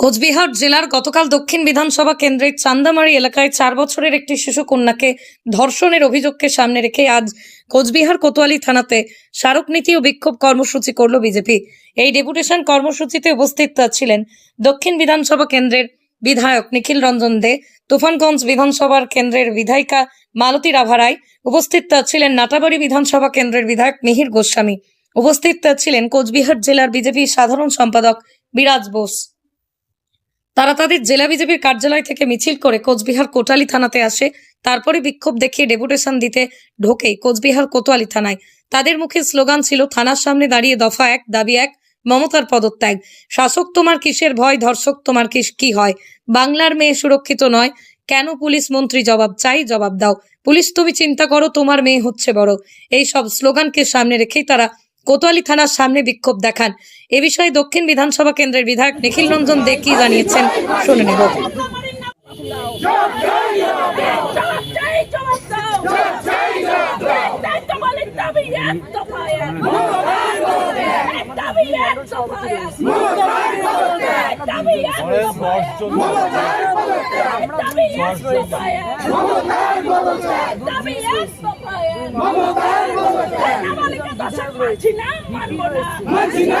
কোচবিহার জেলার গতকাল দক্ষিণ বিধানসভা কেন্দ্রের চান্দামারি এলাকায় চার বছরের একটি শিশু কন্যাকে ধর্ষণের অভিযোগকে সামনে রেখে আজ কোচবিহার কোতোয়ালি থানাতে স্মারকনীতি ও বিক্ষোভ কর্মসূচি করল বিজেপি। এই ডেপুটেশন কর্মসূচিতে উপস্থিত ছিলেন দক্ষিণ বিধানসভা কেন্দ্রের বিধায়ক নিখিল রঞ্জন দে, তুফানগঞ্জ বিধানসভার কেন্দ্রের বিধায়িকা মালতী রাভারায় উপস্থিত ছিলেন নাটাবাড়ি বিধানসভা কেন্দ্রের বিধায়ক মিহির গোস্বামী। উপস্থিত ছিলেন কোচবিহার জেলার বিজেপি সাধারণ সম্পাদক বিরাজ বোস। তারা তাদের জেলা বিজেপির কার্যালয় থেকে মিছিল করে কোচবিহার কোটালি থানাতে আসে। তারপরে বিক্ষোভ দেখিয়ে ডেপুটেশন দিতে ঢোকে কোচবিহার কোতোয়ালি থানায়। তাদের মুখে স্লোগান ছিল, থানার সামনে দাঁড়িয়ে দফা এক, দাবি এক, মমতার পদত্যাগ। শাসক তোমার কিসের ভয়, ধর্ষক তোমার কিস, কি হয়? বাংলার মেয়ে সুরক্ষিত নয়। কেন পুলিশ মন্ত্রী জবাব চাই, জবাব দাও। পুলিশ তুমি চিন্তা করো, তোমার মেয়ে হচ্ছে বড়। এই সব স্লোগানকে সামনে রেখেই তারা কোতোয়ালি থানার সামনে বিক্ষোভ দেখান। এ বিষয়ে দক্ষিণ বিধানসভা কেন্দ্রের বিধায়ক নিখিল রঞ্জন দে কি জানিয়েছেন, শুনে নেব। মানছি না মানছি না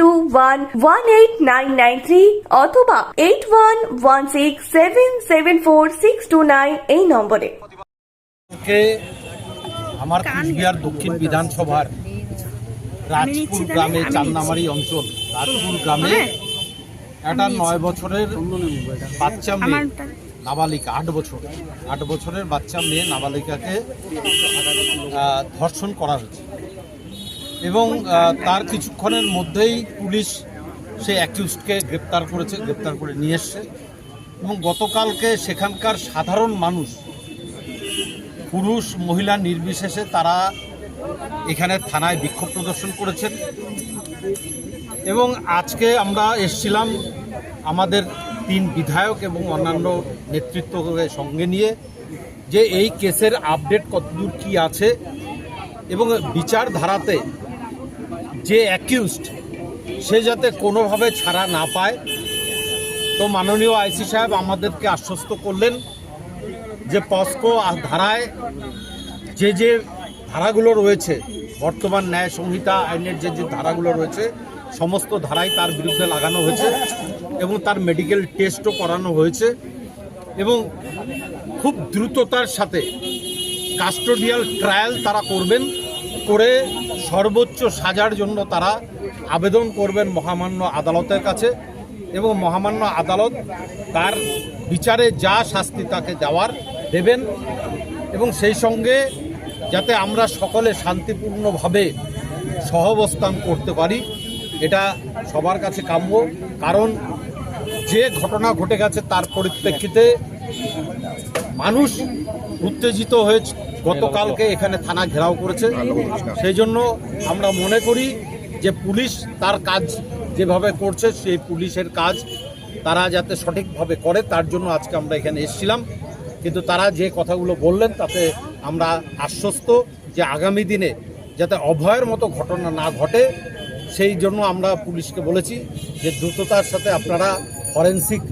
two one one eight nine nine three অথবা eight one one six seven seven four six two nine এই নম্বরে। আমার কুচবিহার দক্ষিণ বিধানসভার রাজপুর গ্রামে চান্নামারি অঞ্চল রাজপুর গ্রামে একটা নয় বছরের বাচ্চা মেয়ে নাবালিকা আট বছর আট বছরের বাচ্চা মেয়ে নাবালিকাকে ধর্ষণ করা হয়েছে। এবং তার কিছুক্ষণের মধ্যেই পুলিশ সেই অ্যাকিউজকে গ্রেপ্তার করেছে, গ্রেপ্তার করে নিয়ে এসছে। এবং গতকালকে সেখানকার সাধারণ মানুষ, পুরুষ, মহিলা নির্বিশেষে তারা এখানে থানায় বিক্ষোভ প্রদর্শন করেছেন। এবং আজকে আমরা এসছিলাম আমাদের তিন বিধায়ক এবং অন্যান্য নেতৃত্বকে সঙ্গে নিয়ে যে এই কেসের আপডেট কতদূর কি আছে এবং বিচার ধারাতে যে অ্যাকিউজড, সে যাতে কোনোভাবে ছাড়া না পায়। তো মাননীয় আইসি সাহেব আমাদেরকে আশ্বস্ত করলেন যে পস্কো ধারায় যে যে ধারাগুলো রয়েছে, বর্তমান ন্যায় সংহিতা আইনের যে যে ধারাগুলো রয়েছে, সমস্ত ধারাই তার বিরুদ্ধে লাগানো হয়েছে এবং তার মেডিকেল টেস্টও করানো হয়েছে এবং খুব দ্রুততার সাথে কাস্টোডিয়াল ট্রায়াল তারা করবেন, করে সর্বোচ্চ সাজার জন্য তারা আবেদন করবেন মহামান্য আদালতের কাছে এবং মহামান্য আদালত তার বিচারে যা শাস্তি তাকে দেওয়ার দেবেন এবং সেই সঙ্গে যাতে আমরা সকলে শান্তিপূর্ণভাবে সহাবস্থান করতে পারি, এটা সবার কাছে কাম্য। কারণ যে ঘটনা ঘটে গেছে তার পরিপ্রেক্ষিতে মানুষ উত্তেজিত হয়ে গতকালকে এখানে থানা ঘেরাও করেছে। সেই জন্য আমরা মনে করি যে পুলিশ তার কাজ যেভাবে করছে, সেই পুলিশের কাজ তারা যাতে সঠিকভাবে করে, তার জন্য আজকে আমরা এখানে এসেছিলাম। কিন্তু তারা যে কথাগুলো বললেন, তাতে আমরা আশ্বস্ত যে আগামী দিনে যাতে অভয়ের মতো ঘটনা না ঘটে, সেই জন্য আমরা পুলিশকে বলেছি যে দ্রুততার সাথে আপনারা ফরেন্সিক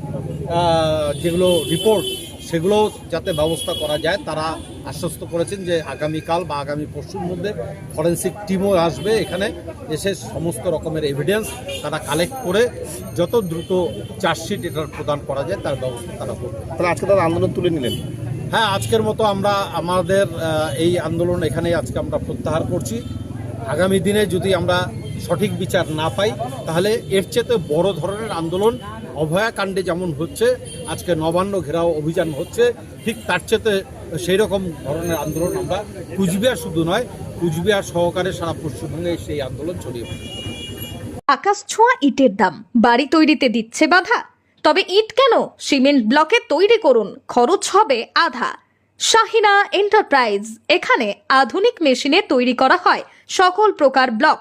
যেগুলো রিপোর্ট সেগুলো যাতে ব্যবস্থা করা যায়। তারা আশ্বস্ত করেছেন যে আগামীকাল বা আগামী পরশুর মধ্যে ফরেন্সিক টিমও আসবে। এখানে এসে সমস্ত রকমের এভিডেন্স তারা কালেক্ট করে যত দ্রুত চার্জশিট এটার প্রদান করা যায় তার ব্যবস্থা তারা করবে। তাহলে আজকে তারা আন্দোলন তুলে নিলেন? হ্যাঁ আজকের মতো আমরা আমাদের এই আন্দোলন এখানেই আজকে আমরা প্রত্যাহার করছি। আগামী দিনে যদি আমরা সঠিক বিচার না পাই, তাহলে এর চেয়ে বড় ধরনের আন্দোলন অভয়াকাণ্ডে যেমন হচ্ছে, আজকে নবান্ন ঘেরাও অভিযান হচ্ছে, ঠিক তার চেয়ে সেই রকম ধরনের আন্দোলন আমরা কুচবিহার শুধু নয়, কুচবিহার সহকারে সারা পশ্চিমবঙ্গে সেই আন্দোলন ছড়িয়ে পড়ে আকাশ ছোঁয়া ইটের দাম, বাড়ি তৈরিতে দিচ্ছে বাধা। তবে ইট কেন? সিমেন্ট ব্লকে তৈরি করুন, খরচ হবে আধা। শাহিনা এন্টারপ্রাইজ, এখানে আধুনিক মেশিনে তৈরি করা হয় সকল প্রকার ব্লক।